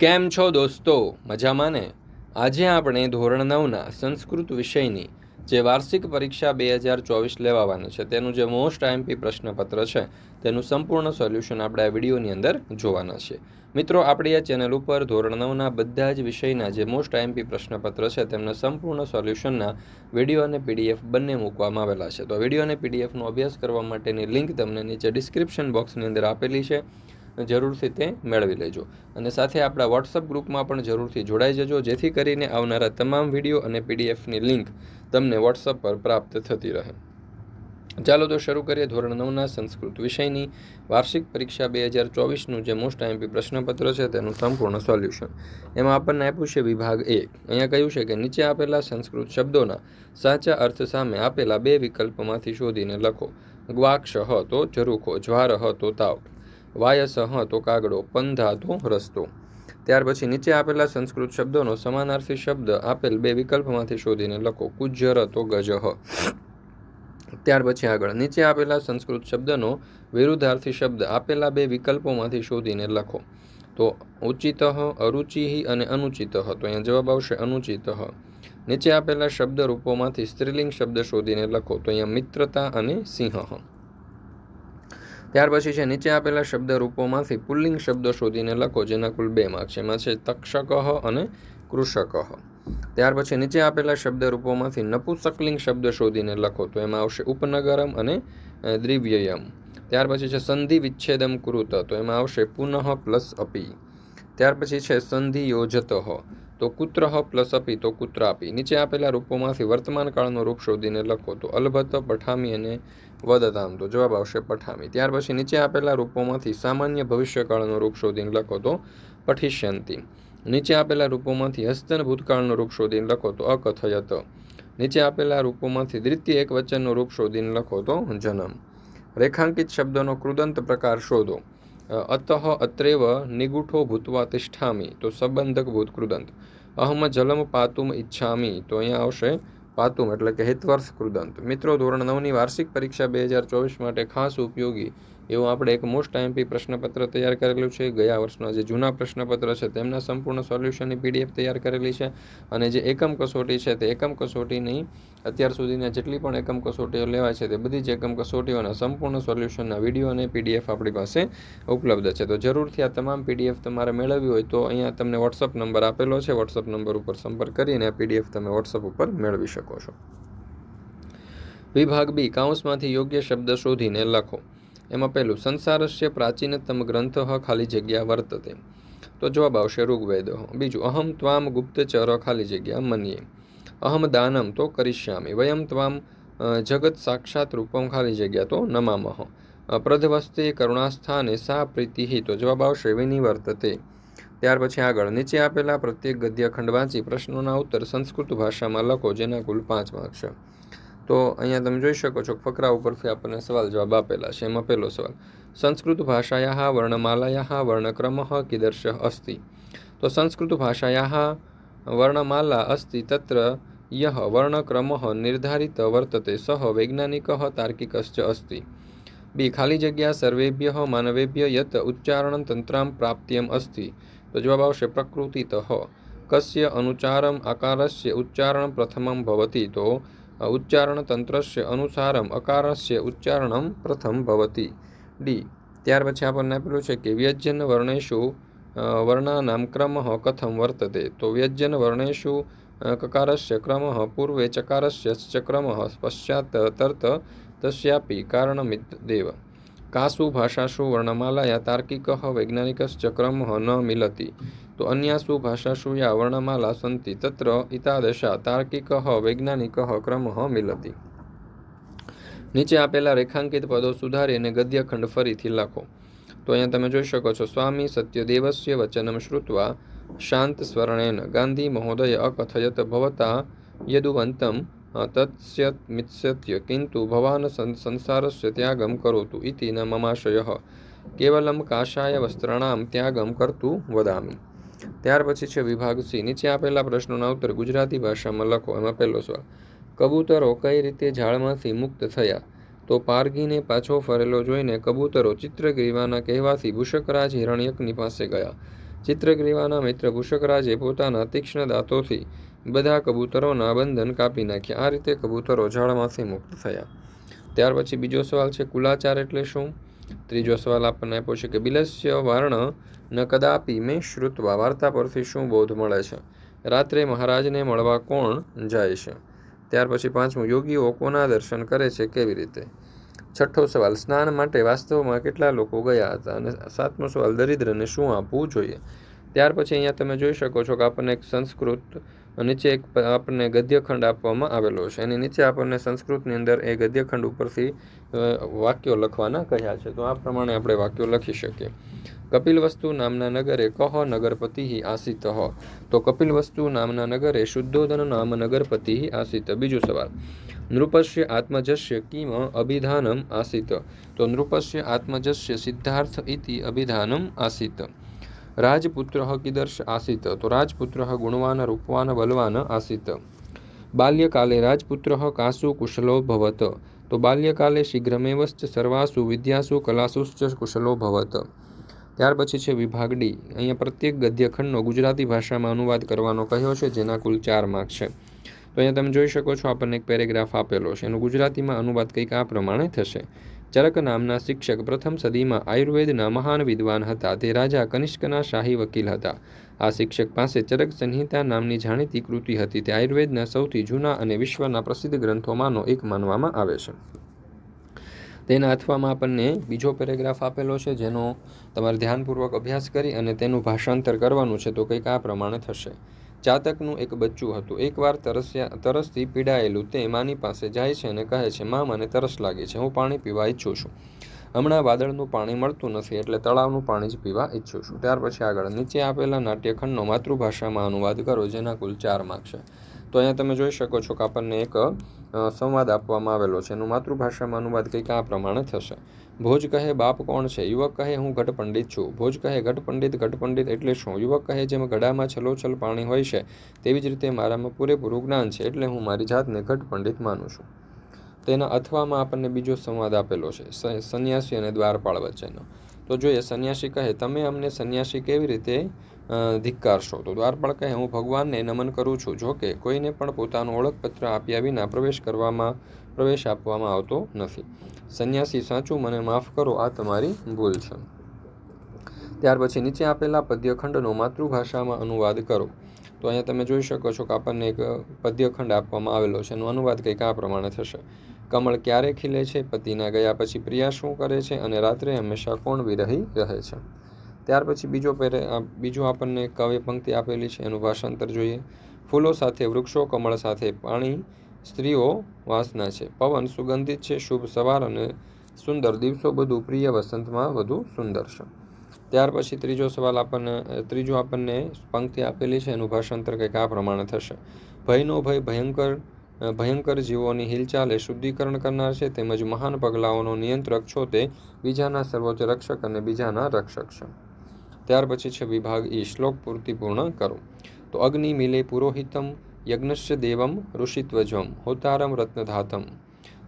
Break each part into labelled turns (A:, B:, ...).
A: કેમ છો દોસ્તો? મજામાં ને? આજે આપણે ધોરણ નવના સંસ્કૃત વિષયની જે વાર્ષિક પરીક્ષા બે હજાર ચોવીસ લેવાવાની છે, તેનું જે મોસ્ટ આઈએમપી પ્રશ્નપત્ર છે, તેનું સંપૂર્ણ સોલ્યુશન આપણે આ વિડીયોની અંદર જોવાના છે. મિત્રો, આપણી આ ચેનલ ઉપર ધોરણ નવના બધા જ વિષયના જે મોસ્ટ આઈએમપી પ્રશ્નપત્ર છે, તેમના સંપૂર્ણ સોલ્યુશનના વીડિયો અને પીડીએફ બંને મૂકવામાં આવેલા છે. તો વીડિયો અને પીડીએફનો અભ્યાસ કરવા માટેની લિંક તમને નીચે ડિસ્ક્રિપ્શન બોક્સની અંદર આપેલી છે. જરૂરથી તે મેળવી લેજો. અને સાથે આપણા વોટ્સઅપ ગ્રુપમાં પણ જરૂરથી જોડાઈ જજો, જેથી કરીને આવનારા તમામ વીડિયો અને પીડીએફની લિંક તમને વોટ્સઅપ પર પ્રાપ્ત થતી રહે. ચાલો તો શરૂ કરીએ ધોરણ નવના સંસ્કૃત વિષયની. વાર્ષિક પરીક્ષા બે હજાર ચોવીસનું જે મોસ્ટ આઈએમપી પ્રશ્નપત્ર છે તેનું સંપૂર્ણ સોલ્યુશન. એમાં આપણને આપ્યું છે વિભાગ એક. અહીંયા કહ્યું છે કે નીચે આપેલા સંસ્કૃત શબ્દોના સાચા અર્થ સામે આપેલા બે વિકલ્પમાંથી શોધીને લખો. ગ્વાક્ષ હ તો ઝરૂખો જ્વાર હ તો તાવ. વાયસ હ તો કાગડો પંધા તો રસ્તો. ત્યાર પછી નીચે આપેલા સંસ્કૃત શબ્દોનો સમાનાર્થી શબ્દ આપેલ બે વિકલ્પમાંથી શોધીને લખો, કુજ્જર તો ગજહ ત્યાર પછી આગળ, નીચે આપેલા સંસ્કૃત શબ્દનો વિરુદ્ધાર્થી શબ્દ આપેલા બે વિકલ્પોમાંથી શોધીને લખો. તો ઉચિત અરુચિ અને અનુચિત તો અહીંયા જવાબ આવશે અનુચિત નીચે આપેલા શબ્દ રૂપોમાંથી સ્ત્રીલિંગ શબ્દ શોધીને લખો, તો અહીંયા મિત્રતા અને સિંહ ત્યાર પછી છે, નીચે આપેલા શબ્દ રૂપોમાંથી પુલ્લિંગ શબ્દો શોધીને લખો, જેના કુલ બે માર્ક છે. એમાં છે તક્ષકહ અને કૃષકહ ત્યાર પછી નીચે આપેલા શબ્દ રૂપોમાંથી નપુસકલિંગ શબ્દ શોધીને લખો, તો એમાં આવશે ઉપનગરમ અને દ્રિવ્યયમ. ત્યાર પછી છે, સંધિ વિચ્છેદમ કૃત, તો એમાં આવશે પુનઃ પ્લસ અપી. ત્યાર પછી છે, સંધિ યોજત. તો કુત્ર પ્લસ અપી તો કુત્રાપી નીચે આપેલા રૂપોમાંથી વર્તમાન કાળનો રૂપ શોધીને લખો તો અલબત્ત પઠામી અને વદતામ તો જવાબ આવશે પઠામી. ત્યાર પછી નીચે આપેલા રૂપોમાંથી સામાન્ય ભવિષ્યકાળનો રૂપ શોધીને લખો તો પઠિષ્યંતી. નીચે આપેલા રૂપોમાંથી હસ્તન ભૂતકાળનો રૂપ શોધીને લખો તો અકથયત. નીચે આપેલા રૂપોમાંથી દ્વિતીય એક વચનનું રૂપ શોધીને લખો તો જન્મ. રેખાંકિત શબ્દનો કૃદંત પ્રકાર શોધો. અતઃ, અત્રેવ, નિગુઠો, ભૂતવા, તિષ્ઠામી. તો સંબંધક ભૂત કૃદંત. અહમ જલમ પાતુમ ઈચ્છામી તો અહીંયા આવશે પાતુમ એટલે કે હિતવર્ષ કૃદંત મિત્રો ધોરણ નવની વાર્ષિક પરીક્ષા બે હજાર ચોવીસ માટે ખાસ ઉપયોગી એવું આપણે એક મોસ્ટ આઈએમપી પ્રશ્નપત્ર તૈયાર કરેલું છે. ગયા વર્ષના જે જૂના પ્રશ્નપત્ર છે, તેમના સંપૂર્ણ સોલ્યુશનની પીડીએફ તૈયાર કરેલી છે. અને જે એકમ કસોટી છે, તે એકમ કસોટીની અત્યાર સુધીના જેટલી પણ એકમ કસોટીઓ લેવાય છે, તે બધી જ એકમ કસોટીઓના સંપૂર્ણ સોલ્યુશનના વીડિયો અને પીડીએફ આપણી પાસે ઉપલબ્ધ છે. તો જરૂરથી આ તમામ પીડીએફ તમારે મેળવવી હોય તો અહીંયા તમને વોટ્સઅપ નંબર આપેલો છે. વોટ્સઅપ નંબર ઉપર સંપર્ક કરીને આ પીડીએફ તમે વોટ્સઅપ ઉપર મેળવી શકો છો. વિભાગ બી કાઉન્સમાંથી યોગ્ય શબ્દ શોધીને લખો. એમાં પહેલું, સંસારસ્ય પ્રાચીનતમ ગ્રંથ ખાલી જગ્યા વર્તતે. તો જવાબ આવશે ઋગ્વેદ. બીજું, અહમ ત્વામ ગુપ્તચર ખાલી જગ્યા મનીએ અહમ દાનમ તો કરિષ્યામી. વયમ ત્વામ જગત સાક્ષાત રૂપમ ખાલી જગ્યા તો નમામહ પ્રધવસ્તે કરુણાસ્થાને સા પ્રીતિ તો જવાબ આવશે વિનિવર્તતે. ત્યાર પછી આગળ, નીચે આપેલા પ્રત્યેક ગદ્ય ખંડ વાંચી પ્રશ્નોના ઉત્તર સંસ્કૃત ભાષામાં લખો, જેના કુલ પાંચ માર્ક તો અહીંયા તમે જોઈ શકો છો, ફકરા ઉપરથી આપણને સવાલ જવાબ આપેલા છે. એમાં પહેલો સવાલ, સંસ્કૃત ભાષાયા વર્ણમાલાયા વર્ણક્રમ કીદર્શ અસ્તિ. તો સંસ્કૃત ભાષાયા વર્ણમાલા અસ્તિ તત્ર યહ વર્ણક્રમ નિર્ધારિત વર્તતે સહ વૈજ્ઞાનિક તાર્કિકશ્ચ અસ્તિ. બી, ખાલી જગ્યા સર્વેભ્ય માનવેભ્ય યત ઉચ્ચારણ તંત્રામ પ્રાપ્ત્યમ અસ્તિ. તો જવાબ આવશે પ્રકૃતિત. કસ્ય અનુચારમ આકારસ્ય ઉચ્ચારણ પ્રથમમ ભવતી. તો ઉચ્ચારણતંત્રસ્ય અનુસારમ અકારસ્ય ઉચ્ચારણમ પ્રથમ ભવતી. ડી. ત્યાર પછી આપણને આપેલું છે કે વ્યજ્યન વર્ણેશુ વર્ણાનામ ક્રમ કથમ વર્તતે. તો વ્યજ્યન વર્ણેશુ કકારસ્ય ક્રમ પૂર્વે ચકારસ્ય ચ ક્રમ પશ્ચાત તર્ત તસ્યાપી કારણમિદેવ કાસુ ભાષાસુ વર્ણમાલાયા તાર્કિક વૈજ્ઞાનિકશ્ચ ચક્રમ ન મિલતી તો અન્યાસુ ભાષાસુ યા વર્ણમાલા સંતિ તત્ર ઇતાદશા તાર્કિક વૈજ્ઞાનિક ક્રમ મિલતી નીચે આપેલા રેખાંકિત પદો સુધારી અને ગદ્યખંડ ફરીથી લખો તો અહીંયા તમે જોઈ શકો છો સ્વામી સત્યદેવસ્ય વચનમ શ્રુત્વા શાંત સ્વર્ણેન ગાંધી મહોદય અકથયત ભવતા યદુવંતમ તત્સ્યત મિત્સ્યત્ય કિંતુ ભવાન સંસારસ્ય ત્યાગમ કરોતુ ઇતિ ન મમાશય કેવલમ કાશાય વસ્ત્રણામ ત્યાગમ કરતું વદામી ત્યાર પછી છે વિભાગ સી નીચે આપેલા પ્રશ્નોના ઉત્તર ગુજરાતી ભાષામાં લખો એમાં પહેલો સવાલ કબૂતરો કઈ રીતે ઝાડમાંથી મુક્ત થયા તો પારગીને પાછો ફરેલો જોઈને કબૂતરો ચિત્રગ્રીવાના કહેવાથી ભૂષકરાજ હિરણ્યકની પાસે ગયા ચિત્રગ્રીવાના મિત્ર ભૂષકરાજે પોતાના તીક્ષ્ણ દાંતોથી બધા કબૂતરોના બંધન કાપી નાખ્યા. આ રીતે કબૂતરો ઝાડમાંથી મુક્ત થયા. ત્યાર પછી બીજો સવાલ છે, કુલાચાર એટલે શું? ત્રીજો સવાલ આપણને આપ્યો છે કે, બિલસ્ય વર્ણ ન કદાપી મેં શ્રુતવા? વાર્તા પરથી શું બોધ મળે છે? રાત્રે મહારાજને મળવા કોણ જાય છે? ત્યાર પછી પાંચમું, યોગીઓ કોના દર્શન કરે છે, કેવી રીતે? છઠ્ઠો સવાલ, સ્નાન માટે વાસ્તવમાં કેટલા લોકો ગયા હતા? અને સાતમો સવાલ, દરિદ્રને શું આપવું જોઈએ? ત્યાર પછી અહીંયા તમે જોઈ શકો છો કે આપણને એક સંસ્કૃત નીચે એક આપણને ગદ્યખંડ આપવામાં આવેલો છે. એની નીચે આપણને સંસ્કૃતની અંદર એ ગદ્યખંડ ઉપરથી વાક્યો લખવાના કહ્યા છે. તો આ પ્રમાણે આપણે વાક્યો લખી શકીએ. કપિલવસ્તુ નામના નગરે કહ નગરપતિ આસિત. તો કપિલવસ્તુ નામના નગરે શુદ્ધોધન નામ નગરપતિ આસિત. બીજો સવાલ. નૃપસ્ય આત્મજસ્ય કિમ અભિધાનમ આસિત? તો નૃપસ્ય આત્મજસ્ય સિદ્ધાર્થ ઇતિ અભિધાનમ આસિત. રાજપુત્ર કીદર્શ આસિત. તો રાજપુત્ર ગુણવાન, રૂપવાન, બલવાન આસિત. બાલ્યકાલે રાજપુત્ર કાસુ કુશલો ભવત. તો બાલ્યકાલે શીઘ્રમેવશ્ચ સર્વાસુ વિદ્યાસુ કલાસુશ્ચ કુશલો ભવત. ત્યાર પછી છે વિભાગ ડી. અહીંયા પ્રત્યેક ગદ્યખંડનો ગુજરાતી ભાષામાં અનુવાદ કરવાનો કહ્યો છે, જેના કુલ ચાર માર્ક છે. તો અહીંયા તમે જોઈ શકો છો, આપણને એક પેરેગ્રાફ આપેલો છે. એનું ગુજરાતીમાં અનુવાદ કંઈક આ પ્રમાણે થશે. ચરક નામના શિક્ષક પ્રથમ સદીમાં આયુર્વેદના મહાન વિદ્વાન હતા. તે રાજા કનિષ્કના શાહી વકીલ હતા. આ શિક્ષક પાસે ચરક સંહિતા નામની જાણીતી કૃતિ હતી. તે આયુર્વેદના સૌથી જૂના અને વિશ્વના પ્રસિદ્ધ ગ્રંથોમાંનો એક માનવામાં આવે છે. તેના અથવામાં આપણને બીજો પેરેગ્રાફ આપેલો છે, જેનો તમારે ધ્યાનપૂર્વક અભ્યાસ કરી અને તેનું ભાષાંતર કરવાનું છે, તો કંઈક આ પ્રમાણે થશે. ચાતકનું એક બચ્ચું હતું. એકવાર તરસ્યા તરસથી પીડાયેલું તે માની પાસે જાય છે અને કહે છે, માં, મને તરસ લાગે છે. હું પાણી પીવા ઈચ્છું છું. હમણાં વાદળનું પાણી મળતું નથી એટલે તળાવનું પાણી જ પીવા ઈચ્છું છું. ત્યાર પછી આગળ નીચે આપેલા નાટ્યખંડનો માતૃભાષામાં અનુવાદ કરો, જેના કુલ ચાર માર્ક છે. તો અહીંયા તમે જોઈ શકો છો કે આપણને એક સંવાદ આપવામાં આવેલો છે. એનું માતૃભાષામાં અનુવાદ કંઈક આ પ્રમાણે થશે. ભોજ કહે બાપ કોણ છે? યુવક કહે હું ઘટ પંડિત છું. ભોજ કહે ઘટ પંડિત ઘટ પંડિત એટલે શું? યુવક કહે જેમ ઘડામાં છલોછલ પાણી હોય છે, તેવી જ રીતે મારામાં પૂરેપૂરું જ્ઞાન છે એટલે હું મારી જાતને ઘટ પંડિત માનું છું. તેના અથવામાં આપણને બીજો સંવાદ આપેલો છે સંન્યાસી અને દ્વારપાળ વચ્ચેનો. તો જોઈએ, સંન્યાસી કહે, તમે અમને સંન્યાસી કેવી રીતે ધિક્કારશો તો દ્વારપાળ કહે હું ભગવાનને નમન કરું છું, જો કે કોઈને પણ પોતાનું ઓળખપત્ર આપ્યા વિના પ્રવેશ કરવામાં, પ્રવેશ આપવામાં આવતો નથી. સંન્યાસી સાચું મને માફ કરો, આ તમારી ભૂલ છે. ત્યાર પછી નીચે આપેલા પદ્યખંડનો માતૃભાષામાં અનુવાદ કરો. તો અહીંયા તમે જોઈ શકો છો કે આપણને એક પદ્યખંડ આપવામાં આવેલો છે. એનો અનુવાદ કંઈક આ પ્રમાણે થશે. કમળ ક્યારે ખીલે છે? પતિના ગયા પછી પ્રિયા શું કરે છે? અને રાત્રે હંમેશા કોણ વિરહી રહે છે? ત્યાર પછી બીજો પેરે બીજો આપણને કાવ્ય પંક્તિ આપેલી છે, એનું ભાષાંતર જોઈએ. ફૂલો સાથે, વૃક્ષો, કમળ સાથે, પાણી, સ્ત્રીઓ વાસના છે. પવન સુગંધિત છે, શુભ સવાર અને સુંદર. દિવસો બધું પ્રિય વસંતમાં વધુ સુંદર છે. ત્યાર પછી ત્રીજો સવાલ આપણને ત્રીજો આપણને પંક્તિ આપેલી છે, એનું ભાષાંતર કંઈક આ પ્રમાણે થશે. ભયનો ભય ભયંકર ભયંકર જીવોની હિલચાલે શુદ્ધિકરણ કરનાર છે, તેમજ મહાન પગલાઓનો નિયંત્રક છો તે બીજાના સર્વોચ્ચ રક્ષક અને બીજાના રક્ષક છે. ત્યાર પછી છે વિભાગ ઈ, શ્લોક પૂર્તિ પૂર્ણ કરો. તો અગ્નિ મિલે પુરોહિતમ, યજ્ઞસ્ય દેવમ, ઋષિત્વજમ, હોતારમ રત્નધાતમ.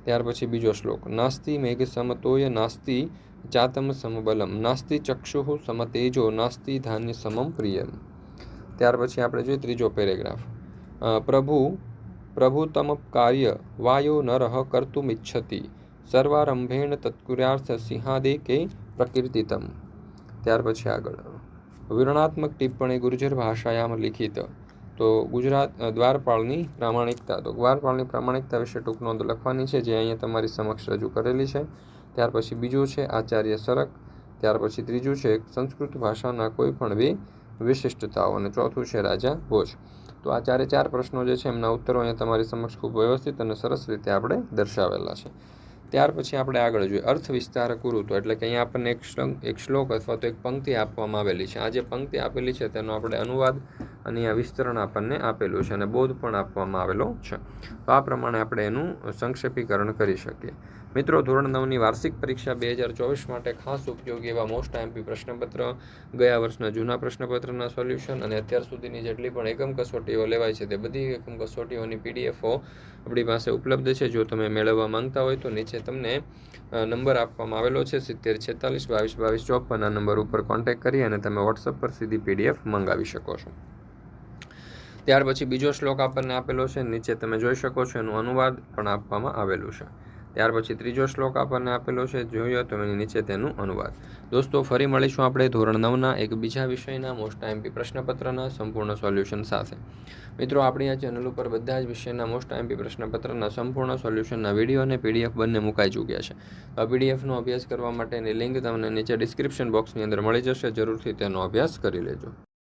A: ત્યાર પછી બીજો શ્લોક. નાસ્તિ મેઘ સમતોય નાસ્તિ જાતમ સમબલમ. નાસ્તિ ચક્ષુઃ સમતેજો, નાસ્તિ ધાન્ય સમમ પ્રિયમ. ત્યાર પછી આપણે જોઈએ ત્રીજો પેરેગ્રાફ. પ્રભુ, પ્રભુતમ કાર્ય વાયો નરઃ કર્તુમિચ્છતિ. સર્વારંભેણ તત્કુર્યાર્થ સિંહાદે કે પ્રકીર્તિતમ. ત્યાર પછી આગળ. વિવરણાત્મક ટિપ્પણી ગુર્જર ભાષાયામ લિખિત. તો ગુજરાત દ્વારપાળની પ્રામાણિકતા. તો દ્વારપાળની પ્રામાણિકતા વિશે ટૂંક નોંધ લખવાની છે, જે અહીંયા તમારી સમક્ષ રજૂ કરેલી છે. ત્યાર પછી બીજું છે, આચાર્ય સરક. ત્યાર પછી ત્રીજું છે, સંસ્કૃત ભાષાના કોઈ પણ બે વિશિષ્ટતાઓ. અને ચોથું છે, રાજા ભોજ. તો આ ચારે ચાર પ્રશ્નો જે છે, એમના ઉત્તરો અહીંયા તમારી સમક્ષ ખૂબ વ્યવસ્થિત અને સરસ રીતે આપણે દર્શાવેલા છે. ત્યાર પછી આપણે આગળ જોઈએ. અર્થ વિસ્તાર કુરુતો એટલે કે અહીંયા આપણને એક શ્લોક એક શ્લોક અથવા તો એક પંક્તિ આપવામાં આવેલી છે. આ જે પંક્તિ આપેલી છે તેનો આપણે અનુવાદ અને અહીંયા વિસ્તરણ આપણને આપેલું છે અને બોધ પણ આપવામાં આવેલો છે. તો આ પ્રમાણે આપણે એનું સંક્ષેપીકરણ કરી શકીએ. મિત્રો, ધોરણ નવની વાર્ષિક પરીક્ષા બે હજાર ચોવીસ માટે ખાસ ઉપયોગી એવા મોસ્ટ આઈએમપી પ્રશ્નપત્ર, ગયા વર્ષના જૂના પ્રશ્નપત્રના સોલ્યુશન અને અત્યાર સુધીની જેટલી પણ એકમ કસોટીઓ લેવાય છે તે બધી એકમ કસોટીઓની પીડીએફઓ આપણી પાસે ઉપલબ્ધ છે. જો તમે મેળવવા માંગતા હોય તો નીચે તમને નંબર આપવામાં આવેલો છે, સિત્તેર, છેતાલીસ, બાવીસ બાવીસ, ચોપન. નંબર ઉપર કોન્ટેક્ટ કરી અને તમે વોટ્સઅપ પર સીધી પીડીએફ મંગાવી શકો છો. ત્યાર પછી બીજો શ્લોક આપણને આપેલો છે, નીચે તમે જોઈ શકો છો, એનું અનુવાદ પણ આપવામાં આવેલું છે. ત્યાર પછી ત્રીજો શ્લોક આપણને આપેલો છે જોયો તો એની નીચે તેનું અનુવાદ. દોસ્તો, ફરી મળીશું આપણે ધોરણ નવના એક બીજા વિષયના મોસ્ટ આઈએમપી પ્રશ્નપત્રના સંપૂર્ણ સોલ્યુશન સાથે. મિત્રો, આપણી આ ચેનલ ઉપર બધા જ વિષયના મોસ્ટ આઈએમપી પ્રશ્નપત્રના સંપૂર્ણ સોલ્યુશનના વીડિયો અને પીડીએફ બંને મુકાઈ ચૂક્યા છે. આ પીડીએફનો અભ્યાસ કરવા માટેની લિંક તમને નીચે ડિસ્ક્રિપ્શન બોક્સની અંદર મળી જશે. જરૂરથી તેનો અભ્યાસ કરી લેજો.